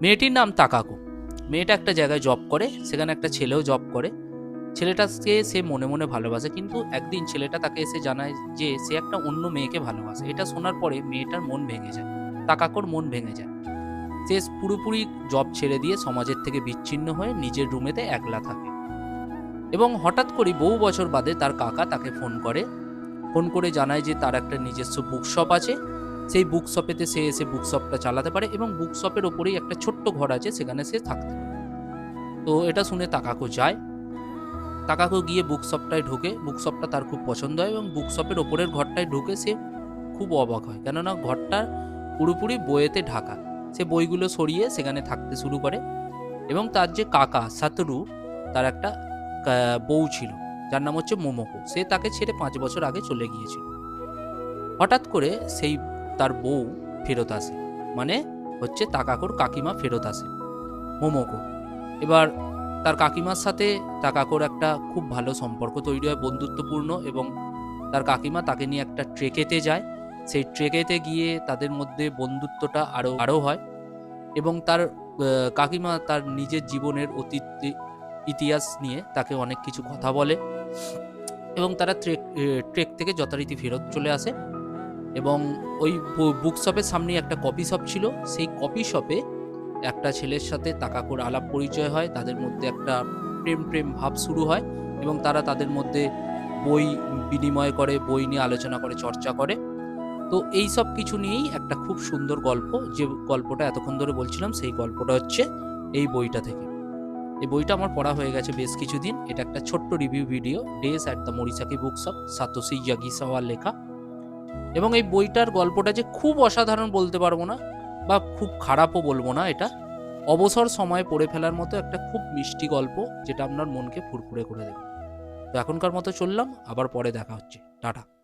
মেয়েটির নাম তাকাকো। মেয়েটা একটা জায়গায় জব করে, সেখানে একটা ছেলেও জব করে। ছেলেটাকে সে মনে মনে ভালোবাসে, কিন্তু একদিন ছেলেটা তাকে এসে জানায় যে সে একটা অন্য মেয়েকে ভালোবাসে। এটা শোনার পরে মেয়েটার মন ভেঙে যায়, তাকাকোর মন ভেঙে যায়। সে পুরোপুরি জব ছেড়ে দিয়ে সমাজের থেকে বিচ্ছিন্ন হয়ে নিজের রুমেতে একলা থাকে। এবং হঠাৎ করে বহু বছর বাদে তার কাকা তাকে ফোন করে। ফোন করে জানায় যে তার একটা নিজস্ব বুকশপ আছে। সেই বুক শপেতে সে এসে বুকশপটা চালাতে পারে এবং বুক শপের ওপরেই একটা ছোট্ট ঘর আছে, সেখানে সে থাকতে তো এটা শুনে তাকাকো যায়। তাকাকো গিয়ে বুকশপটায় ঢোকে। বুক শপটা তার খুব পছন্দ হয় এবং বুক শপের ওপরের ঘরটায় ঢুকে সে খুব অবাক হয়। কেননা ঘরটা পুরোপুরি বইয়েতে ঢাকা। সে বইগুলো সরিয়ে সেখানে থাকতে শুরু করে এবং তার যে কাকা সাতরু, তার একটা বউ ছিল, যার নাম হচ্ছে মোমোকো। সে তাকে ছেড়ে পাঁচ বছর আগে চলে গিয়েছিল। হঠাৎ করে সেই তার বউ ফেরত আসে। মানে হচ্ছে তাকাকোর কাকিমা ফেরত আসে। মোমোকো। এবার তার কাকিমার সাথে তাকাকোর একটা খুব ভালো সম্পর্ক তৈরি হয়, বন্ধুত্বপূর্ণ এবং তার কাকিমা তাকে নিয়ে একটা ট্রেকেতে যায়। সেই ট্রেকেতে গিয়ে তাদের মধ্যে বন্ধুত্বটা আরও আরও হয় এবং তার কাকিমা তার নিজের জীবনের অতীত, ইতিহাস নিয়ে তাকে অনেক কিছু কথা বলে এবং তারা ট্রেক ট্রেক থেকে যথারীতি ফেরত চলে আসে। এবং ওই বুক শপের সামনে একটা কপি শপ ছিল। সেই কপি শপে একটা ছেলের সাথে তাকাকোর আলাপ পরিচয় হয়। তাদের মধ্যে একটা প্রেম প্রেম ভাব শুরু হয় এবং তারা তাদের মধ্যে বই বিনিময় করে, বই নিয়ে আলোচনা করে, চর্চা করে। তো এই সব কিছু নিয়েই একটা খুব সুন্দর গল্প। যে গল্পটা এতক্ষণ ধরে বলছিলাম, সেই গল্পটা হচ্ছে এই বইটা থেকে। এই বইটা আমার পড়া হয়ে গেছে বেশ কিছুদিন। এটা একটা ছোট্ট review video days at the Morisaki book shop Satoshi ইয়াগিসাওয়ার লেখা। এবং এই বইটার গল্পটা যে খুব অসাধারণ বলতে পারব না, বা খুব খারাপও বলব না এটা, অবসর সময় পড়ে ফেলার মতো একটা খুব মিষ্টি গল্প যেটা আপনার মনকে ফুরফুরে করে দেবে। তো এখনকার মতো চললাম, আবার পরে দেখা হচ্ছে। টাটা।